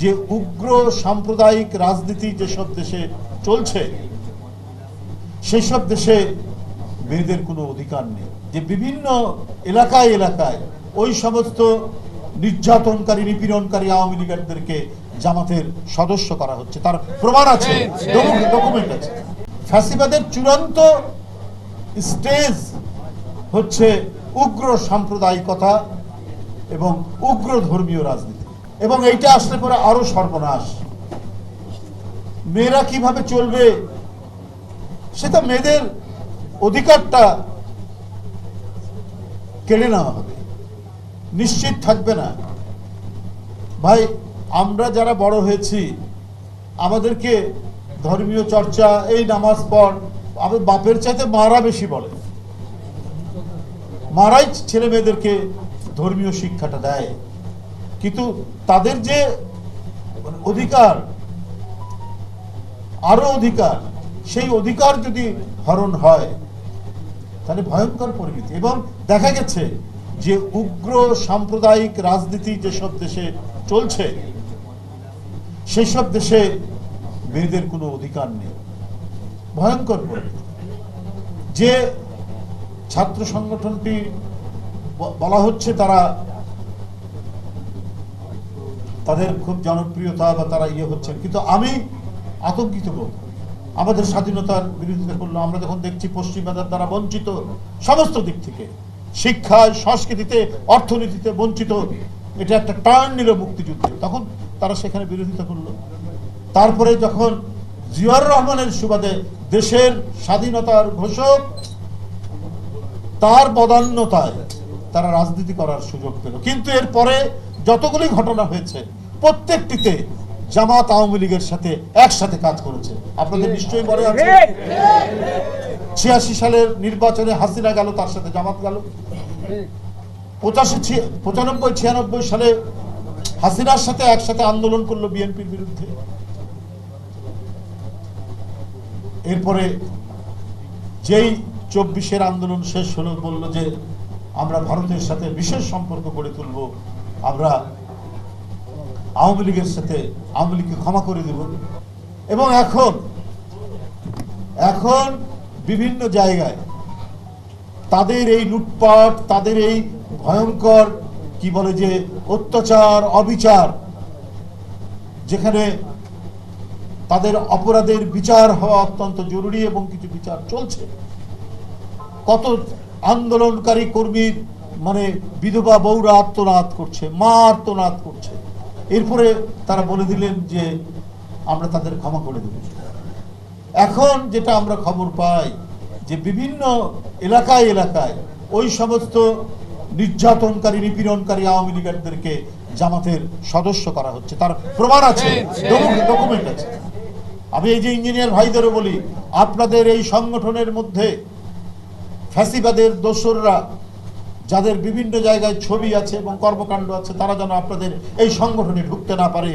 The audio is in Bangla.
যে উগ্র সাম্প্রদায়িক রাজনীতি যেসব দেশে চলছে, সেসব দেশে মেয়েদের কোনো অধিকার নেই। যে বিভিন্ন এলাকায় এলাকায় ওই সমস্ত নির্যাতনকারী, নিপীড়নকারী আওয়ামী লীগারদেরকে জামাতের সদস্য করা হচ্ছে। তার প্রমাণ আছে ডকুমেন্ট আছে। ফ্যাসিবাদের চূড়ান্ত স্টেজ হচ্ছে উগ্র সাম্প্রদায়িকতা এবং উগ্র ধর্মীয় রাজনীতি। এবং এইটা আসলে পরে আরও সর্বনাশ। মেয়েরা কীভাবে চলবে সেটা মেয়েদের অধিকারটা কেড়ে নেওয়া হবে। নিশ্চিত থাকবে না। ভাই, আমরা যারা বড় হয়েছি, আমাদেরকে ধর্মীয় চর্চা, এই নামাজ পড় আমার বাপের চাইতে মারা বেশি বলে। মারাই ছেলে মেয়েদেরকে ধর্মীয় শিক্ষাটা দেয়। কিন্তু তাদের যে অধিকার, আরও অধিকার, সেই অধিকার যদি হরণ হয়, তাহলে ভয়ঙ্কর পরিণতি। এবং দেখা গেছে যে উগ্র সাম্প্রদায়িক রাজনীতি যেসব দেশে চলছে, সেসব দেশে মেয়েদের কোনো অধিকার নেই। ভয়ঙ্কর পরিণতি। যে ছাত্র সংগঠনটি বলা হচ্ছে তারা তাদের খুব জনপ্রিয়তা বা তারা ইয়ে হচ্ছে কিন্তু আমি আতঙ্কিত বোধ আমাদের স্বাধীনতার বিরোধিতা করল, আমরা যখন দেখছি পশ্চিমাদের দ্বারা বঞ্চিত সমস্ত দিক থেকে শিক্ষায় সংস্কৃতিতে, অর্থনীতিতে বঞ্চিত, এটা একটা টার্ন নিল মুক্তিযুদ্ধে। তখন তারা সেখানে বিরোধিতা করল। তারপরে যখন জিয়াউর রহমানের সুবাদে দেশের স্বাধীনতার ঘোষক তার বদান্যতায় তারা রাজনীতি করার সুযোগ পেল। কিন্তু এরপরে যতগুলি ঘটনা হয়েছে, প্রত্যেকটিতে জামাত আওয়ামী লীগের সাথে একসাথে কাজ করেছে। আপনাদের নিশ্চয়ই মনে আছে? ছিয়াশি সালের নির্বাচনে হাসিনা গেল, তার সাথে জামাত গেল। পঁচাশি পঁচানব্বই, ছিয়ানব্বই সালে হাসিনার সাথে একসাথে আন্দোলন করল বিএনপির বিরুদ্ধে। এরপরে যেই চব্বিশের আন্দোলন শেষ হলো, বলল যে আমরা ভারতের সাথে বিশেষ সম্পর্ক গড়ে তুলব। আমরা আওয়ামী লীগের সাথে, আওয়ামী লীগকে ক্ষমা করে দেব। এবং এখন এখন বিভিন্ন জায়গায় তাদের এই লুটপাট, তাদের এই ভয়ঙ্কর, কি বলে যে, অত্যাচার, অবিচার, যেখানে তাদের অপরাধের বিচার হওয়া অত্যন্ত জরুরি এবং কিছু বিচার চলছে। কত আন্দোলনকারী কর্মীর মানে বিধবা বউরা আত্মনাদ করছে, মা আত্মনাদ করছে। এরপরে তারা বলে দিলেন যে, আমরা তাদের ক্ষমা করে দেব। এখন যেটা আমরা খবর পাই, যে বিভিন্ন এলাকায় এলাকায় ওই সমস্ত নির্যাতনকারী, নিপীড়নকারী আওয়ামী লীগারদেরকে জামাতের সদস্য করা হচ্ছে। তার প্রমাণ আছে, ডকুমেন্ট আছে। আমি এই যে ইঞ্জিনিয়ার ভাইদেরও বলি, আপনাদের এই সংগঠনের মধ্যে ফ্যাসিবাদের দোসররা যাদের বিভিন্ন জায়গায় ছবি আছে এবং কর্মকাণ্ড আছে, তারা যেন আপনাদের এই সংগঠনে ঢুকতে না পারে।